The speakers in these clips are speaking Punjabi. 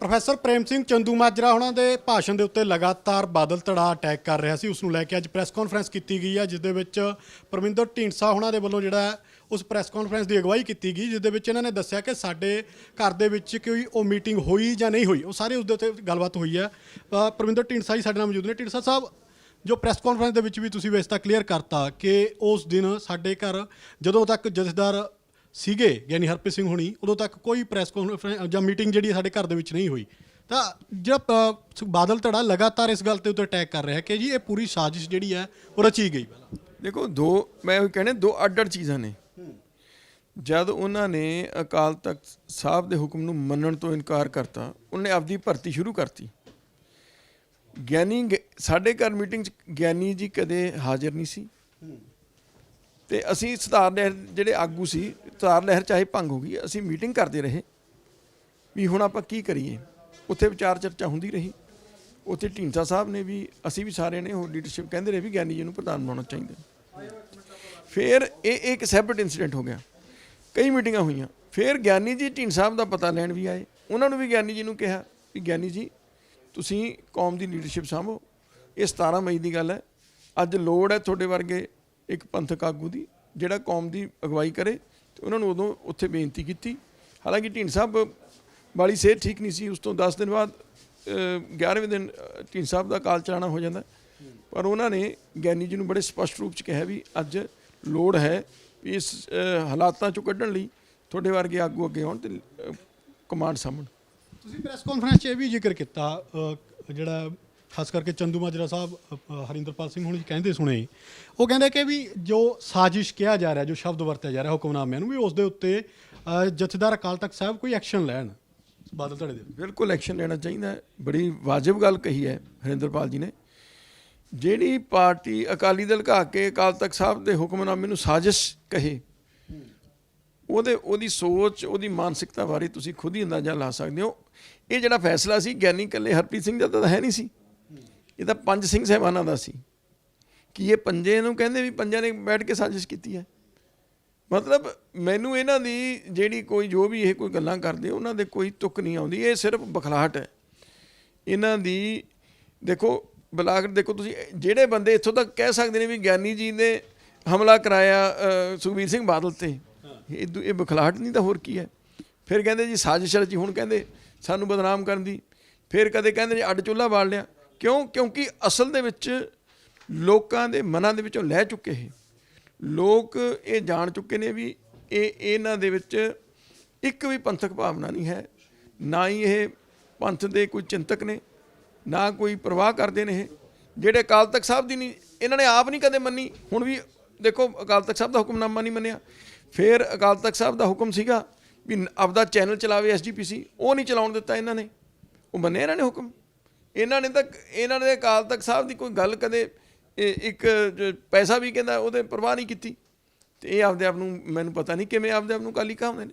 ਪ੍ਰੋਫੈਸਰ ਪ੍ਰੇਮ ਸਿੰਘ ਚੰਦੂ ਮਾਜਰਾ ਉਹਨਾਂ ਦੇ ਭਾਸ਼ਣ ਦੇ ਉੱਤੇ ਲਗਾਤਾਰ ਬਾਦਲ ਧੜਾ ਅਟੈਕ ਕਰ ਰਿਹਾ ਸੀ। ਉਸ ਨੂੰ ਲੈ ਕੇ ਅੱਜ ਪ੍ਰੈਸ ਕਾਨਫਰੰਸ ਕੀਤੀ ਗਈ ਹੈ, ਜਿਸ ਦੇ ਵਿੱਚ ਪਰਮਿੰਦਰ ਢੀਂਡਸਾ ਉਹਨਾਂ ਦੇ ਵੱਲੋਂ ਜਿਹੜਾ ਉਸ ਪ੍ਰੈਸ ਕਾਨਫਰੰਸ ਦੀ ਅਗਵਾਈ ਕੀਤੀ ਗਈ, ਜਿਸ ਦੇ ਵਿੱਚ ਇਹਨਾਂ ਨੇ ਦੱਸਿਆ ਕਿ ਸਾਡੇ ਘਰ ਦੇ ਵਿੱਚ ਕੋਈ ਉਹ ਮੀਟਿੰਗ ਹੋਈ ਜਾਂ ਨਹੀਂ ਹੋਈ, ਉਹ ਸਾਰੇ ਉਸ ਦੇ ਉੱਤੇ ਗੱਲਬਾਤ ਹੋਈ ਹੈ। ਪਰਮਿੰਦਰ ਢੀਂਡਸਾ ਹੀ ਸਾਡੇ ਨਾਲ ਮੌਜੂਦ ਨੇ। ਢੀਂਡਸਾ ਸਾਹਿਬ, ਜੋ ਪ੍ਰੈਸ ਕਾਨਫਰੰਸ ਦੇ ਵਿੱਚ ਵੀ ਤੁਸੀਂ ਵੇਸ ਤਾਂ ਕਲੀਅਰ ਕਰਤਾ ਕਿ ਉਸ ਦਿਨ ਸਾਡੇ ਘਰ, ਜਦੋਂ ਤੱਕ ਜਥੇਦਾਰ ਸੀਗੇ, ਯਾਨੀ ਹਰਪ੍ਰੀਤ ਸਿੰਘ ਹੁਣੀ, ਉਦੋਂ ਤੱਕ ਕੋਈ ਪ੍ਰੈਸ ਕਾਨਫਰੰਸ ਜਾਂ ਮੀਟਿੰਗ ਜਿਹੜੀ ਸਾਡੇ ਘਰ ਦੇ ਵਿੱਚ ਨਹੀਂ ਹੋਈ। ਤਾਂ ਜਿਹੜਾ ਬਾਦਲ ਧੜਾ ਲਗਾਤਾਰ ਇਸ ਗੱਲ ਤੇ ਉੱਤੇ ਅਟੈਕ ਕਰ ਰਿਹਾ ਕਿ ਜੀ ਇਹ ਪੂਰੀ ਸਾਜ਼ਿਸ਼ ਜਿਹੜੀ ਹੈ, ਉਹ ਰਚੀ ਗਈ ਦੇਖੋ, ਦੋ, ਮੈਂ ਉਹ ਕਹਿੰਦੇ, ਦੋ ਅੱਡ ਅੱਡ ਚੀਜ਼ਾਂ ਨੇ। ਜਦ ਉਹਨਾਂ ਨੇ ਅਕਾਲ ਤਖਤ ਸਾਹਿਬ ਦੇ ਹੁਕਮ ਨੂੰ ਮੰਨਣ ਤੋਂ ਇਨਕਾਰ ਕਰਤਾ, ਉਹਨੇ ਆਪਦੀ ਭਰਤੀ ਸ਼ੁਰੂ ਕਰਤੀ। ਗਿਆਨੀ ਸਾਡੇ ਘਰ ਮੀਟਿੰਗ 'ਚ ਗਿਆਨੀ ਜੀ ਕਦੇ ਹਾਜ਼ਰ ਨਹੀਂ ਸੀ। ਤੇ ਅਸੀਂ ਸਤਾਰ ਲਹਿਰ ਜਿਹੜੇ ਆਗੂ ਸੀ ਸਤਾਰ ਲਹਿਰ ਚਾਹੇ ਭੰਗ ਹੋ ਗਈ, ਅਸੀਂ ਮੀਟਿੰਗ ਕਰਦੇ ਰਹੇ ਵੀ ਹੁਣ ਆਪਾਂ ਕੀ ਕਰੀਏ? ਉੱਥੇ ਵਿਚਾਰ ਚਰਚਾ ਹੁੰਦੀ ਰਹੀ। ਉੱਥੇ ਢੀਂਡਸਾ ਸਾਹਿਬ ਨੇ ਵੀ, ਅਸੀਂ ਵੀ ਸਾਰਿਆਂ ਨੇ ਉਹ ਲੀਡਰਸ਼ਿਪ ਕਹਿੰਦੇ ਰਹੇ ਵੀ ਗਿਆਨੀ ਜੀ ਨੂੰ ਪ੍ਰਧਾਨ ਬਣਾਉਣਾ ਚਾਹੀਦਾ। ਫਿਰ ਇਹ ਇੱਕ ਸੈਪਰੇਟ ਇਨਸੀਡੈਂਟ ਹੋ ਗਿਆ। ਕਈ ਮੀਟਿੰਗਾਂ ਹੋਈਆਂ। ਫਿਰ ਗਿਆਨੀ ਜੀ ਢੀਂਡ ਸਾਹਿਬ ਦਾ ਪਤਾ ਲੈਣ ਵੀ ਆਏ। ਉਹਨਾਂ ਨੂੰ ਵੀ ਗਿਆਨੀ ਜੀ ਨੂੰ ਕਿਹਾ ਵੀ ਗਿਆਨੀ ਜੀ, ਤੁਸੀਂ ਕੌਮ ਦੀ ਲੀਡਰਸ਼ਿਪ ਸਾਂਭੋ। ਇਹ 17 ਮਈ ਦੀ ਗੱਲ ਹੈ। ਅੱਜ ਲੋੜ ਹੈ ਤੁਹਾਡੇ ਵਰਗੇ ਇੱਕ ਪੰਥਕ ਆਗੂ ਦੀ ਜਿਹੜਾ ਕੌਮ ਦੀ ਅਗਵਾਈ ਕਰੇ ਤੇ ਉਹਨਾਂ ਨੂੰ ਉਦੋਂ ਉੱਥੇ ਬੇਨਤੀ ਕੀਤੀ। ਹਾਲਾਂਕਿ ਢੀਂਡ ਸਾਹਿਬ ਵਾਲੀ ਸਿਹਤ ਠੀਕ ਨਹੀਂ ਸੀ ਉਸ ਤੋਂ 10 ਦਿਨ ਬਾਅਦ ਅਹ, 11ਵੇਂ ਦਿਨ ਢੀਂਡ ਸਾਹਿਬ ਦਾ ਕਾਲ ਚਲਾਣਾ ਹੋ ਜਾਂਦਾ। ਪਰ ਉਹਨਾਂ ਨੇ ਗਿਆਨੀ ਜੀ ਨੂੰ ਬੜੇ ਸਪਸ਼ਟ ਰੂਪ ਚ ਕਿਹਾ ਵੀ ਅੱਜ ਲੋੜ ਹੈ ਵੀ ਇਸ ਹਾਲਾਤਾਂ ਚੋਂ ਕੱਢਣ ਲਈ ਤੁਹਾਡੇ ਵਰਗੇ ਆਗੂ ਅੱਗੇ ਆਉਣ ਤੇ ਕਮਾਂਡ ਸਾਹਮਣ। ਤੁਸੀਂ ਪ੍ਰੈਸ ਕਾਨਫਰੰਸ 'ਚ ਇਹ ਵੀ ਜ਼ਿਕਰ ਕੀਤਾ ਜਿਹੜਾ ਖਾਸ ਕਰਕੇ ਚੰਦੂ ਮਾਜਰਾ ਸਾਹਿਬ ਹਰਿੰਦਰਪਾਲ ਸਿੰਘ ਹੁਣੀ ਕਹਿੰਦੇ ਸੁਣੇ। ਉਹ ਕਹਿੰਦੇ ਕਿ ਵੀ ਜੋ ਸਾਜ਼ਿਸ਼ ਕਿਹਾ ਜਾ ਰਿਹਾ, ਜੋ ਸ਼ਬਦ ਵਰਤਿਆ ਜਾ ਰਿਹਾ ਹੁਕਮਨਾਮਿਆਂ ਨੂੰ, ਵੀ ਉਸ ਦੇ ਉੱਤੇ ਜਥੇਦਾਰ ਅਕਾਲ ਤਖਤ ਸਾਹਿਬ ਕੋਈ ਐਕਸ਼ਨ ਲੈਣ। ਬਾਦਲ ਧੜੇ ਦੇ ਬਿਲਕੁਲ ਐਕਸ਼ਨ ਲੈਣਾ ਚਾਹੀਦਾ ਹੈ। ਬੜੀ ਵਾਜਬ ਗੱਲ ਕਹੀ ਹੈ ਹਰਿੰਦਰਪਾਲ ਜੀ ਨੇ। ਜਿਹੜੀ ਪਾਰਟੀ ਅਕਾਲੀ ਦਲ ਘਾ ਕੇ ਅਕਾਲ ਤਖਤ ਸਾਹਿਬ ਦੇ ਹੁਕਮਨਾਮੇ ਨੂੰ ਸਾਜ਼ਿਸ਼ ਕਹੇ, ਉਹਦੇ, ਉਹਦੀ ਸੋਚ, ਉਹਦੀ ਮਾਨਸਿਕਤਾ ਬਾਰੇ ਤੁਸੀਂ ਖੁਦ ਹੀ ਅੰਦਾਜ਼ਾ ਲਾ ਸਕਦੇ ਹੋ। ਇਹ ਜਿਹੜਾ ਫੈਸਲਾ ਸੀ, ਗਿਆਨੀ ਕੱਲੇ ਹਰਪ੍ਰੀਤ ਸਿੰਘ ਦਾ ਤਾਂ ਹੈ ਨਹੀਂ ਸੀ। ਇਹ ਤਾਂ ਪੰਜ ਸਿੰਘ ਸਹਿਬਾਨਾਂ ਦਾ ਸੀ। ਕਿ ਇਹ ਪੰਜੇ ਨੂੰ ਕਹਿੰਦੇ ਵੀ ਪੰਜਾਂ ਨੇ ਬੈਠ ਕੇ ਸਾਜ਼ਿਸ਼ ਕੀਤੀ ਹੈ? ਮਤਲਬ ਮੈਨੂੰ ਇਹਨਾਂ ਦੀ ਜਿਹੜੀ ਕੋਈ, ਜੋ ਵੀ ਇਹ ਕੋਈ ਗੱਲਾਂ ਕਰਦੇ, ਉਹਨਾਂ ਦੇ ਕੋਈ ਤੁਕ ਨਹੀਂ ਆਉਂਦੀ। ਇਹ ਸਿਰਫ ਬਖਲਾਹਟ ਹੈ। ਇਹਨਾਂ ਦੀ, ਦੇਖੋ, ਬਲਾਗਰ, ਦੇਖੋ ਤੁਸੀਂ, ਜਿਹੜੇ ਬੰਦੇ ਇੱਥੋਂ ਤੱਕ ਕਹਿ ਸਕਦੇ ਨੇ ਵੀ ਗਿਆਨੀ ਜੀ ਨੇ ਹਮਲਾ ਕਰਾਇਆ ਸੁਖਬੀਰ ਸਿੰਘ ਬਾਦਲ ਤੇ। ਇਹ ਇਹ ਬਖਲਾਹਟ ਨਹੀਂ ਤਾਂ ਹੋਰ ਕੀ ਹੈ? ਫਿਰ ਕਹਿੰਦੇ ਜੀ ਸਾਜ਼ਿਸ਼ ਰਚੀ ਹੁਣ ਕਹਿੰਦੇ, ਸਾਨੂੰ ਬਦਨਾਮ ਕਰਨ ਦੀ। ਫਿਰ ਕਦੇ ਕਹਿੰਦੇ ਜੀ ਅੱਡ ਚੁੱਲ੍ਹਾ ਬਾਲ ਲਿਆ। ਕਿਉਂ? ਕਿਉਂਕਿ ਅਸਲ ਦੇ ਵਿੱਚ ਲੋਕਾਂ ਦੇ ਮਨਾਂ ਦੇ ਵਿੱਚੋਂ ਲੈ ਚੁੱਕੇ ਇਹ। ਲੋਕ ਇਹ ਜਾਣ ਚੁੱਕੇ ਨੇ ਵੀ ਇਹ ਇਹਨਾਂ ਦੇ ਵਿੱਚ ਇੱਕ ਵੀ ਪੰਥਕ ਭਾਵਨਾ ਨਹੀਂ ਹੈ। ਨਾ ਹੀ ਇਹ ਪੰਥ ਦੇ ਕੋਈ ਚਿੰਤਕ ਨੇ, ਨਾ ਕੋਈ ਪ੍ਰਵਾਹ ਕਰਦੇ ਨੇ ਇਹ। ਜਿਹੜੇ ਅਕਾਲ ਤਖਤ ਸਾਹਿਬ ਦੀ ਨਹੀਂ, ਇਹਨਾਂ ਨੇ ਆਪ ਨਹੀਂ ਕਦੇ ਮੰਨੀ। ਹੁਣ ਵੀ ਦੇਖੋ, ਅਕਾਲ ਤਖਤ ਸਾਹਿਬ ਦਾ ਹੁਕਮਨਾਮਾ ਨਹੀਂ ਮੰਨਿਆ। ਫਿਰ ਅਕਾਲ ਤਖਤ ਸਾਹਿਬ ਦਾ ਹੁਕਮ ਸੀਗਾ ਵੀ ਆਪਦਾ ਚੈਨਲ ਚਲਾਵੇ ਐਸਜੀਪੀਸੀ ਉਹ ਨਹੀਂ ਚਲਾਉਣ ਦਿੱਤਾ ਇਹਨਾਂ ਨੇ। ਉਹ ਮੰਨਿਆ ਇਹਨਾਂ ਨੇ ਹੁਕਮ? ਇਹਨਾਂ ਨੇ ਤਾਂ, ਇਹਨਾਂ ਨੇ ਅਕਾਲ ਤਖਤ ਸਾਹਿਬ ਦੀ ਕੋਈ ਗੱਲ ਕਦੇ ਇੱਕ ਪੈਸਾ ਵੀ ਕਹਿੰਦਾ, ਉਹਦੇ ਪਰਵਾਹ ਨਹੀਂ ਕੀਤੀ। ਤੇ ਇਹ ਆਪਦੇ ਆਪ ਨੂੰ, ਮੈਨੂੰ ਪਤਾ ਨਹੀਂ ਕਿਵੇਂ ਆਪਦੇ ਆਪ ਨੂੰ ਕਾਲੀ ਕਹਾਉਂਦੇ ਨੇ।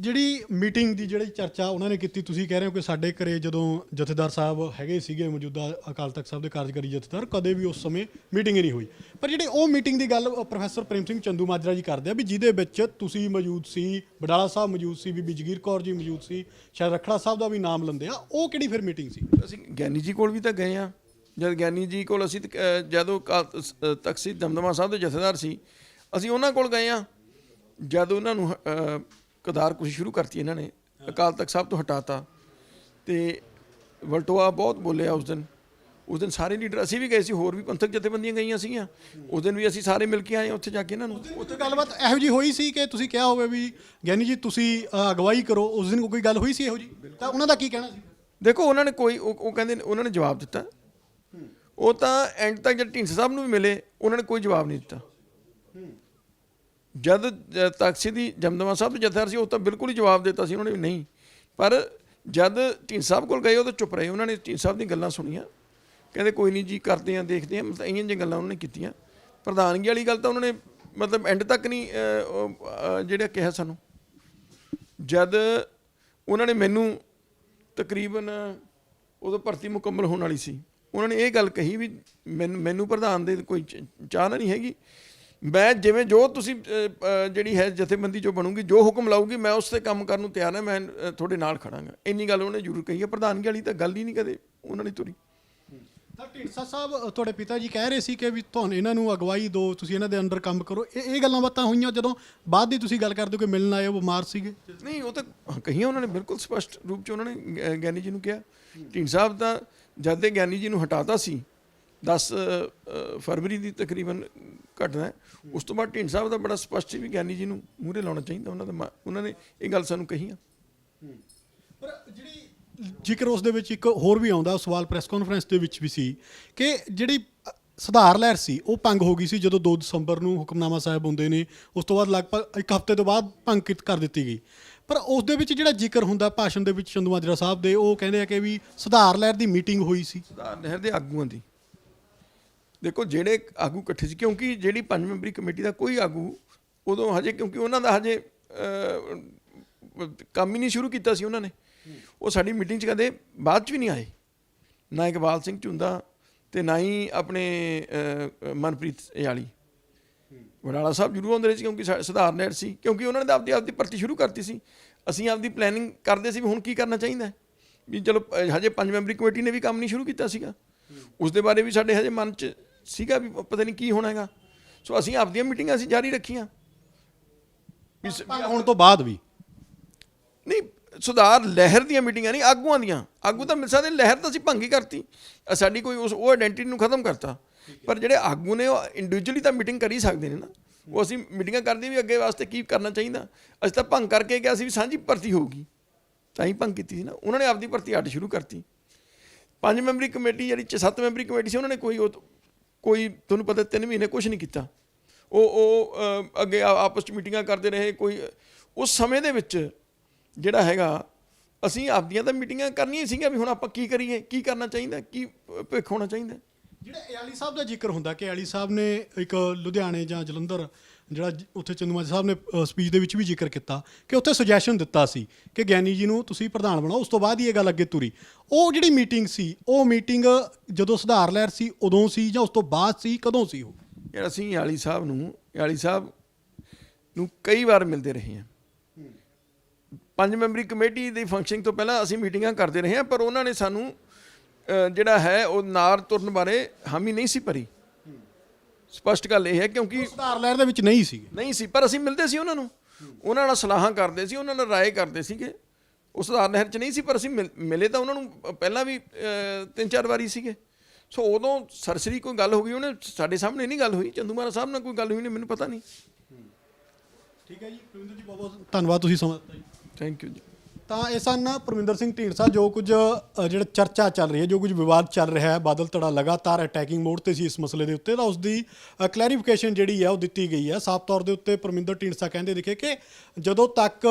ਜਿਹੜੀ ਮੀਟਿੰਗ ਦੀ ਜਿਹੜੀ ਚਰਚਾ ਉਹਨਾਂ ਨੇ ਕੀਤੀ ਤੁਸੀਂ ਕਹਿ ਰਹੇ ਹੋ ਕਿ ਸਾਡੇ ਘਰੇ ਜਦੋਂ ਜਥੇਦਾਰ ਸਾਹਿਬ ਹੈਗੇ ਸੀਗੇ ਮੌਜੂਦਾ ਅਕਾਲ ਤਖਤ ਸਾਹਿਬ ਦੇ ਕਾਰਜਕਾਰੀ ਜਥੇਦਾਰ ਕਦੇ ਵੀ ਉਸ ਸਮੇਂ ਮੀਟਿੰਗ ਹੀ ਨਹੀਂ ਹੋਈ। ਪਰ ਜਿਹੜੀ ਉਹ ਮੀਟਿੰਗ ਦੀ ਗੱਲ ਪ੍ਰੋਫੈਸਰ ਪ੍ਰੇਮ ਸਿੰਘ ਚੰਦੂ ਮਾਜਰਾ ਜੀ ਕਰਦੇ ਆ ਵੀ ਜਿਹਦੇ ਵਿੱਚ ਤੁਸੀਂ ਮੌਜੂਦ ਸੀ ਬਡਾਲਾ ਸਾਹਿਬ ਮੌਜੂਦ ਸੀ ਬੀਬੀ ਜਗੀਰ ਕੌਰ ਜੀ ਮੌਜੂਦ ਸੀ ਸ਼ਾਇਦ ਰਖੜਾ ਸਾਹਿਬ ਦਾ ਵੀ ਨਾਮ ਲੰਦੇ ਆ ਉਹ ਕਿਹੜੀ ਫਿਰ ਮੀਟਿੰਗ ਸੀ? ਅਸੀਂ ਗਿਆਨੀ ਜੀ ਕੋਲ ਵੀ ਤਾਂ ਗਏ ਆ। ਜਦ ਗਿਆਨੀ ਜੀ ਕੋਲ ਅਸੀਂ ਤੇ, ਅਹ, ਜਦੋਂ ਤਖਸੀ ਦਮਦਮਾ ਸਾਹਿਬ ਦੇ ਜਥੇਦਾਰ ਸੀ ਅਸੀਂ ਉਹਨਾਂ ਕੋਲ ਗਏ ਆ। ਜਦ ਉਹਨਾਂ ਨੂੰ ਕਦਾਰ ਕੁਸ਼ੀ ਸ਼ੁਰੂ ਕਰਤੀ ਇਹਨਾਂ ਨੇ ਅਕਾਲ ਤਖਤ ਸਾਹਿਬ ਤੋਂ ਹਟਾਤਾ। ਤੇ ਵਲਟੋਆ ਬਹੁਤ ਬੋਲਿਆ ਉਸ ਦਿਨ। ਉਸ ਦਿਨ ਸਾਰੇ ਲੀਡਰ ਅਸੀਂ ਵੀ ਗਏ ਸੀ ਹੋਰ ਵੀ ਪੰਥਕ ਜਥੇਬੰਦੀਆਂ ਗਈਆਂ ਸੀਗੀਆਂ। ਉਸ ਦਿਨ ਵੀ ਅਸੀਂ ਸਾਰੇ ਮਿਲ ਕੇ ਆਏ ਉੱਥੇ ਜਾ ਕੇ ਇਹਨਾਂ ਨੂੰ। ਉੱਥੇ ਗੱਲਬਾਤ ਇਹੋ ਜੀ ਹੋਈ ਸੀ ਕਿ ਤੁਸੀਂ ਕਿਹਾ ਹੋਵੇ ਵੀ ਗਿਆਨੀ ਜੀ ਤੁਸੀਂ ਅਗਵਾਈ ਕਰੋ ਉਸ ਦਿਨ ਕੋਈ ਗੱਲ ਹੋਈ ਸੀ ਇਹੋ ਜੀ ਤਾਂ ਉਹਨਾਂ ਦਾ ਕੀ ਕਹਿਣਾ ਸੀ? ਦੇਖੋ ਉਹਨਾਂ ਨੇ ਕੋਈ ਉਹ ਕਹਿੰਦੇ ਨੇ- ਉਹਨਾਂ ਨੇ ਜਵਾਬ ਦਿੱਤਾ। ਉਹ ਤਾਂ ਐਂਡ ਤੱਕ ਜਦ ਢੀਂਡਸਾ ਸਾਹਿਬ ਨੂੰ ਵੀ ਮਿਲੇ ਉਹਨਾਂ ਨੇ ਕੋਈ ਜਵਾਬ ਨਹੀਂ ਦਿੱਤਾ। ਜਦ ਤਖਸੀ ਦੀ ਜਮਦਮਾ ਸਾਹਿਬ ਦੇ ਜਥੇਦਾਰ ਸੀ, ਉਹ ਤਾਂ ਬਿਲਕੁਲ ਹੀ ਜਵਾਬ ਦਿੱਤਾ ਸੀ ਉਹਨਾਂ ਨੇ ਨਹੀਂ। ਪਰ ਜਦ ਢੀਂਡ ਸਾਹਿਬ ਕੋਲ ਗਏ, ਉਹ ਤਾਂ ਚੁੱਪ ਰਹੇ। ਉਹਨਾਂ ਨੇ ਢੀਂਡ ਸਾਹਿਬ ਦੀਆਂ ਗੱਲਾਂ ਸੁਣੀਆਂ। ਕਹਿੰਦੇ ਕੋਈ ਨਹੀਂ ਜੀ, ਕਰਦੇ ਆ ਦੇਖਦੇ ਆ ਮਤਲਬ ਇਹੀਆਂ ਜਿਹੀਆਂ ਗੱਲਾਂ ਉਹਨਾਂ ਨੇ ਕੀਤੀਆਂ। ਪ੍ਰਧਾਨਗੀ ਵਾਲੀ ਗੱਲ ਤਾਂ ਉਹਨਾਂ ਨੇ ਮਤਲਬ ਐਂਡ ਤੱਕ ਨਹੀਂ ਜਿਹੜਾ ਕਿਹਾ ਸਾਨੂੰ। ਜਦ ਉਹਨਾਂ ਨੇ ਮੈਨੂੰ ਤਕਰੀਬਨ ਉਦੋਂ ਭਰਤੀ ਮੁਕੰਮਲ ਹੋਣ ਵਾਲੀ ਸੀ। ਉਹਨਾਂ ਨੇ ਇਹ ਗੱਲ ਕਹੀ ਵੀ ਮੈਨੂੰ ਮੈਨੂੰ ਪ੍ਰਧਾਨ ਦੇ ਕੋਈ ਚ- ਚਾਹਨਾ ਨਹੀਂ ਹੈਗੀ। ਮੈਂ ਜਿਵੇਂ ਜੋ ਤੁਸੀਂ ਜਿਹੜੀ ਹੈ ਜਥੇਬੰਦੀ ਜੋ ਬਣੂਗੀ ਜੋ ਹੁਕਮ ਲਾਊਗੀ ਮੈਂ ਉਸ ਤੇ ਕੰਮ ਕਰਨ ਨੂੰ ਤਿਆਰ ਹਾਂ ਮੈਂ ਤੁਹਾਡੇ ਨਾਲ ਖੜਾਂਗਾ। ਇੰਨੀ ਗੱਲ ਉਹਨੇ ਜ਼ਰੂਰ ਕਹੀ ਹੈ ਪ੍ਰਧਾਨਗੀ ਵਾਲੀ ਤਾਂ ਗੱਲ ਹੀ ਨਹੀਂ ਕਦੇ ਉਹਨਾਂ ਨੇ ਤੁਰੀ। ਤਾਂ ਢੀਂਡਸਾ ਸਾਹਿਬ ਤੁਹਾਡੇ ਪਿਤਾ ਜੀ ਕਹਿ ਰਹੇ ਸੀ ਕਿ ਵੀ ਤੁਹਾਨੂੰ ਇਹਨਾਂ ਨੂੰ ਅਗਵਾਈ ਦਿਓ ਤੁਸੀਂ ਇਹਨਾਂ ਦੇ ਅੰਡਰ ਕੰਮ ਕਰੋ। ਇਹ ਇਹ ਗੱਲਾਂ ਬਾਤਾਂ ਹੋਈਆਂ ਜਦੋਂ ਬਾਅਦ ਦੀ ਤੁਸੀਂ ਗੱਲ ਕਰਦੇ ਹੋ ਕਿ ਮਿਲਣ ਆਏ ਉਹ ਬਿਮਾਰ ਸੀਗੇ? ਨਹੀਂ ਉਹ ਤਾਂ ਕਹੀਆਂ ਉਹਨਾਂ ਨੇ ਬਿਲਕੁਲ ਸਪਸ਼ਟ ਰੂਪ ਚ ਉਹਨਾਂ ਨੇ ਗਿਆਨੀ ਜੀ ਨੂੰ ਕਿਹਾ। ਢੀਂਡ ਸਾਹਿਬ ਤਾਂ ਜਦ ਦੇ ਗਿਆਨੀ ਜੀ ਨੂੰ ਹਟਾਤਾ ਸੀ 10 ਅ, ਫਰਵਰੀ ਦੀ ਤਕਰੀਬਨ ਘਟਨਾ ਹੈ। ਉਸ ਤੋਂ ਬਾਅਦ ਢੀਂਡ ਸਾਹਿਬ ਦਾ ਬੜਾ ਸਪਸ਼ਟ ਵੀ ਗਿਆਨੀ ਜੀ ਨੂੰ ਮੂਹਰੇ ਲਾਉਣਾ ਚਾਹੀਦਾ ਉਹਨਾਂ ਦਾ ਉਹਨਾਂ ਨੇ ਇਹ ਗੱਲ ਸਾਨੂੰ ਕਹੀ ਆ। ਪਰ ਜਿਹੜੀ ਜ਼ਿਕਰ ਉਸ ਦੇ ਵਿੱਚ ਇੱਕ ਹੋਰ ਵੀ ਆਉਂਦਾ ਸਵਾਲ ਪ੍ਰੈਸ ਕਾਨਫਰੰਸ ਦੇ ਵਿੱਚ ਵੀ ਸੀ ਕਿ ਜਿਹੜੀ ਸੁਧਾਰ ਲਹਿਰ ਸੀ ਉਹ ਭੰਗ ਹੋ ਗਈ ਸੀ ਜਦੋਂ 2 ਦਸੰਬਰ ਨੂੰ ਹੁਕਮਨਾਮਾ ਸਾਹਿਬ ਹੁੰਦੇ ਨੇ ਉਸ ਤੋਂ ਬਾਅਦ ਲਗਭਗ ਇੱਕ ਹਫ਼ਤੇ ਤੋਂ ਬਾਅਦ ਭੰਗ ਕੀਤ- ਕਰ ਦਿੱਤੀ ਗਈ। ਪਰ ਉਸ ਦੇ ਵਿੱਚ ਜਿਹੜਾ ਜ਼ਿਕਰ ਹੁੰਦਾ ਭਾਸ਼ਣ ਦੇ ਵਿੱਚ ਚੰਦੂ ਮਾਜਰਾ ਸਾਹਿਬ ਦੇ ਉਹ ਕਹਿੰਦੇ ਆ ਕਿ ਵੀ ਸੁਧਾਰ ਲਹਿਰ ਦੀ ਮੀਟਿੰਗ ਹੋਈ ਸੀ। ਸੁਧਾਰ ਲਹਿਰ ਦੇ ਆਗੂਆਂ ਦੀ। ਦੇਖੋ ਜਿਹੜੇ ਆਗੂ ਇਕੱਠੇ ਸੀ ਕਿਉਂਕਿ ਜਿਹੜੀ ਪੰਜ ਮੈਂਬਰੀ ਕਮੇਟੀ ਦਾ ਕੋਈ ਆਗੂ ਉਦੋਂ ਹਜੇ ਕਿਉਂਕਿ ਉਹਨਾਂ ਦਾ ਹਜੇ ਕੰਮ ਹੀ ਨਹੀਂ ਸ਼ੁਰੂ ਕੀਤਾ ਸੀ ਉਹਨਾਂ ਨੇ। ਉਹ ਸਾਡੀ ਮੀਟਿੰਗ 'ਚ ਕਦੇ ਬਾਅਦ 'ਚ ਵੀ ਨਹੀਂ ਆਏ। ਨਾ ਇਕਬਾਲ ਸਿੰਘ ਝੁੰਦਾ ਤੇ ਨਾ ਹੀ ਆਪਣੇ ਮਨਪ੍ਰੀਤ ਯਾਲੀ। ਵਡਾਲਾ ਸਾਹਿਬ ਜ਼ਰੂਰ ਆਉਂਦੇ ਰਹੇ ਸੀ ਕਿਉਂਕਿ ਸਾ- ਸੁਧਾਰ ਲਹਿਰ ਸੀ ਕਿਉਂਕਿ ਉਹਨਾਂ ਨੇ ਆਪਦੀ ਆਪਦੀ ਭਰਤੀ ਸ਼ੁਰੂ ਕਰਤੀ ਸੀ। ਅਸੀਂ ਆਪਦੀ ਪਲੈਨਿੰਗ ਕਰਦੇ ਸੀ ਵੀ ਹੁਣ ਕੀ ਕਰਨਾ ਚਾਹੀਦਾ ਵੀ ਚਲੋ ਅਹ, ਹਜੇ ਪੰਜ ਮੈਂਬਰੀ ਕਮੇਟੀ ਨੇ ਵੀ ਕੰਮ ਨਹੀਂ ਸ਼ੁਰੂ ਕੀਤਾ ਸੀਗਾ। ਉਸ ਦੇ ਬਾਰੇ ਵੀ ਸਾਡੇ ਹਜੇ ਮਨ 'ਚ ਸੀਗਾ ਵੀ ਪਤਾ ਨਹੀਂ ਕੀ ਹੋਣਾ ਹੈਗਾ। ਸੋ ਅਸੀਂ ਆਪਦੀਆਂ ਮੀਟਿੰਗਾਂ ਅਸੀਂ ਜਾਰੀ ਰੱਖੀਆਂ। ਵੀ ਸ- ਹੋਣ ਤੋਂ ਬਾਅਦ ਵੀ। ਨਹੀਂ ਸੁਧਾਰ ਲਹਿਰ ਦੀਆਂ ਮੀਟਿੰਗਾਂ ਨਹੀਂ ਆਗੂਆਂ ਦੀਆਂ। ਆਗੂ ਤਾਂ ਮਿਲ ਸਕਦੇ ਲਹਿਰ ਤਾਂ ਅਸੀਂ ਭੰਗੀ ਕਰਤੀ। ਅ ਸਾਡੀ ਕੋਈ ਉਸ ਉਹ ਆਇਡੈਂਟੀਟੀ ਨੂੰ ਖਤਮ ਕਰਤਾ। ਪਰ ਜਿਹੜੇ ਆਗੂ ਨੇ ਉਹ ਇੰਡੀਵਿਜੂਅਲੀ ਤਾਂ ਮੀਟਿੰਗ ਕਰ ਹੀ ਸਕਦੇ ਨੇ ਨਾ। ਉਹ ਅਸੀਂ ਮੀਟਿੰਗਾਂ ਕਰਦੇ ਵੀ ਅੱਗੇ ਵਾਸਤੇ ਕੀ ਕਰਨਾ ਚਾਹੀਦਾ। ਅਸੀਂ ਤਾਂ ਭੰਗ ਕਰਕੇ ਕਿਹਾ ਸੀ ਵੀ ਸਾਂਝੀ ਭਰਤੀ ਹੋਊਗੀ। ਤਾਂ ਹੀ ਭੰਗ ਕੀਤੀ ਸੀ ਨਾ। ਉਹਨਾਂ ਨੇ ਆਪਦੀ ਭਰਤੀ ਅੱਡ ਸ਼ੁਰੂ ਕਰਤੀ। ਪੰਜ ਮੈਂਬਰੀ ਕਮੇਟੀ ਜਿਹੜੀ ਚ ਸੱਤ ਮੈਂਬਰੀ ਕਮੇਟੀ ਸੀ ਉਹਨਾਂ ਨੇ ਕੋਈ ਉਹ ਕੋਈ ਤੁਹਾਨੂੰ ਪਤਾ ਤਿੰਨ ਮਹੀਨੇ ਕੁਝ ਨਹੀਂ ਕੀਤਾ। ਉਹ ਉਹ ਅੱਗੇ ਆਪਸ ਚ ਮੀਟਿੰਗਾਂ ਕਰਦੇ ਰਹੇ, ਕੋਈ, ਉਸ ਸਮੇਂ ਦੇ ਵਿੱਚ ਜਿਹੜਾ ਹੈਗਾ, ਅਸੀਂ ਆਪਦੀਆਂ ਤਾਂ ਮੀਟਿੰਗਾਂ ਕਰਨੀਆਂ ਸੀਗੀਆਂ ਵੀ ਹੁਣ ਆਪਾਂ ਕੀ ਕਰੀਏ, ਕੀ ਕਰਨਾ ਚਾਹੀਦਾ, ਕੀ ਭਵਿੱਖ ਹੋਣਾ ਚਾਹੀਦਾ। ਜਿਹੜਾ ਇਆਲੀ ਸਾਹਿਬ ਦਾ ਜ਼ਿਕਰ ਹੁੰਦਾ ਕਿ ਇਆਲੀ ਸਾਹਿਬ ਨੇ ਇੱਕ ਲੁਧਿਆਣੇ ਜਾਂ ਜਲੰਧਰ ਜਿਹੜਾ ਉੱਥੇ ਚੰਦੂਮਾਜਰਾ ਸਾਹਿਬ ਨੇ ਸਪੀਚ ਦੇ ਵਿੱਚ ਵੀ ਜ਼ਿਕਰ ਕੀਤਾ ਕਿ ਉੱਥੇ ਸੁਜੈਸ਼ਨ ਦਿੱਤਾ ਸੀ ਕਿ ਗਿਆਨੀ ਜੀ ਨੂੰ ਤੁਸੀਂ ਪ੍ਰਧਾਨ ਬਣਾਓ, ਉਸ ਤੋਂ ਬਾਅਦ ਹੀ ਇਹ ਗੱਲ ਅੱਗੇ ਤੁਰੀ। ਉਹ ਜਿਹੜੀ ਮੀਟਿੰਗ ਸੀ, ਉਹ ਮੀਟਿੰਗ ਜਦੋਂ ਸੁਧਾਰ ਲਹਿਰ ਸੀ, ਉਦੋਂ ਸੀ ਜਾਂ ਉਸ ਤੋਂ ਬਾਅਦ ਸੀ, ਕਦੋਂ ਸੀ ਉਹ? ਯਾਰ, ਅਸੀਂ ਯਾਲੀ ਸਾਹਿਬ ਨੂੰ ਯਾਲੀ ਸਾਹਿਬ ਨੂੰ ਕਈ ਵਾਰ ਮਿਲਦੇ ਰਹੇ ਹਾਂ। ਪੰਜ ਮੈਂਬਰੀ ਕਮੇਟੀ ਦੀ ਫੰਕਸ਼ਨਿੰਗ ਤੋਂ ਪਹਿਲਾਂ ਅਸੀਂ ਮੀਟਿੰਗਾਂ ਕਰਦੇ ਰਹੇ ਹਾਂ, ਪਰ ਉਹਨਾਂ ਨੇ ਸਾਨੂੰ ਜਿਹੜਾ ਹੈ, ਉਹ ਨਾਰ ਤੁਰਨ ਬਾਰੇ ਹਾਮੀ ਨਹੀਂ ਸੀ ਭਰੀ। ਸਪਸ਼ਟ ਗੱਲ ਇਹ ਹੈ ਕਿਉਂਕਿ ਸੁਧਾਰ ਲਹਿਰ ਦੇ ਵਿੱਚ ਨਹੀਂ ਸੀ ਨਹੀਂ ਸੀ ਪਰ ਅਸੀਂ ਮਿਲਦੇ ਸੀ ਉਹਨਾਂ ਨੂੰ। ਉਹਨਾਂ ਨਾਲ ਸਲਾਹਾਂ ਕਰਦੇ ਸੀ ਉਹਨਾਂ ਨਾਲ ਰਾਏ ਕਰਦੇ ਸੀਗੇ। ਉਸ ਸੁਧਾਰ ਲਹਿਰ ਚ ਨਹੀਂ ਸੀ ਪਰ ਅਸੀਂ ਮਿਲ- ਤਾਂ ਉਹਨਾਂ ਨੂੰ ਪਹਿਲਾਂ ਵੀ ਤਿੰਨ ਚਾਰ ਵਾਰੀ ਸੀਗੇ। ਸੋ ਉਦੋਂ ਸਰਸਰੀ ਕੋਈ ਗੱਲ ਹੋ ਗਈ ਉਹਨੇ ਸਾਡੇ ਸਾਹਮਣੇ ਨਹੀਂ ਗੱਲ ਹੋਈ ਚੰਦੂ ਮਾਰਾ ਸਾਹਿਬ ਨਾਲ ਕੋਈ ਗੱਲ ਹੋਈ ਨਹੀਂ ਮੈਨੂੰ ਪਤਾ ਨਹੀਂ। ਠੀਕ ਹੈ ਜੀ ਪ੍ਰਵਿੰਦਰ ਜੀ ਬਹੁਤ ਬਹੁਤ ਧੰਨਵਾਦ ਤੁਸੀਂ ਸਮਾਂ ਦਿੱਤਾ ਜੀ। ਥੈਂਕ ਯੂ ਜੀ। ਤਾਂ ਇਹ ਸਨ ਪਰਮਿੰਦਰ ਸਿੰਘ ਢੀਂਡਸਾ ਜੋ ਕੁਝ ਅ, ਜਿਹੜਾ ਚਰਚਾ ਚੱਲ ਰਹੀ ਹੈ ਜੋ ਕੁਝ ਵਿਵਾਦ ਚੱਲ ਰਿਹਾ ਹੈ ਬਾਦਲ ਧੜਾ ਲਗਾਤਾਰ ਅਟੈਕਿੰਗ ਮੋਡ ਤੇ ਸੀ ਇਸ ਮਸਲੇ ਦੇ ਉੱਤੇ ਤਾਂ ਉਸ ਦੀ ਕਲੈਰੀਫਿਕੇਸ਼ਨ ਜਿਹੜੀ ਹੈ ਉਹ ਦਿੱਤੀ ਗਈ ਹੈ। ਸਾਫ਼ ਤੌਰ ਦੇ ਉੱਤੇ ਪਰਮਿੰਦਰ ਢੀਂਡਸਾ ਕਹਿੰਦੇ ਦਿਖੇ ਕਿ ਜਦੋਂ ਤੱਕ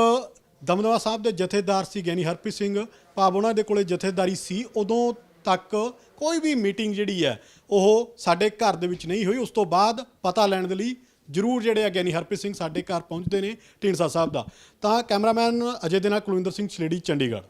ਦਮਦਮਾ ਸਾਹਿਬ ਦੇ ਜਥੇਦਾਰ ਸੀ ਗਿਆਨੀ ਹਰਪ੍ਰੀਤ ਸਿੰਘ ਭਾਵ ਉਹਨਾਂ ਦੇ ਕੋਲੇ ਜਥੇਦਾਰੀ ਸੀ ਉਦੋਂ ਤੱਕ ਕੋਈ ਵੀ ਮੀਟਿੰਗ ਜਿਹੜੀ ਹੈ ਉਹ ਸਾਡੇ ਘਰ ਦੇ ਵਿੱਚ ਨਹੀਂ ਹੋਈ। ਉਸ ਤੋਂ ਬਾਅਦ ਪਤਾ ਲੈਣ ਦੇ ਲਈ ਜਰੂਰ ਜਿਹੜੇ ਆ ਗਿਆਨੀ ਹਰਪ੍ਰੀਤ ਸਿੰਘ ਸਾਡੇ ਘਰ ਪਹੁੰਚਦੇ ਨੇ ਢੀਂਡਸਾ ਸਾਹਿਬ ਦਾ। ਤਾਂ ਕੈਮਰਾਮੈਨ ਅਜੇ ਦੇ ਨਾਲ ਕੁਲਵਿੰਦਰ ਸਿੰਘ ਛਲੇੜੀ, ਚੰਡੀਗੜ੍ਹ।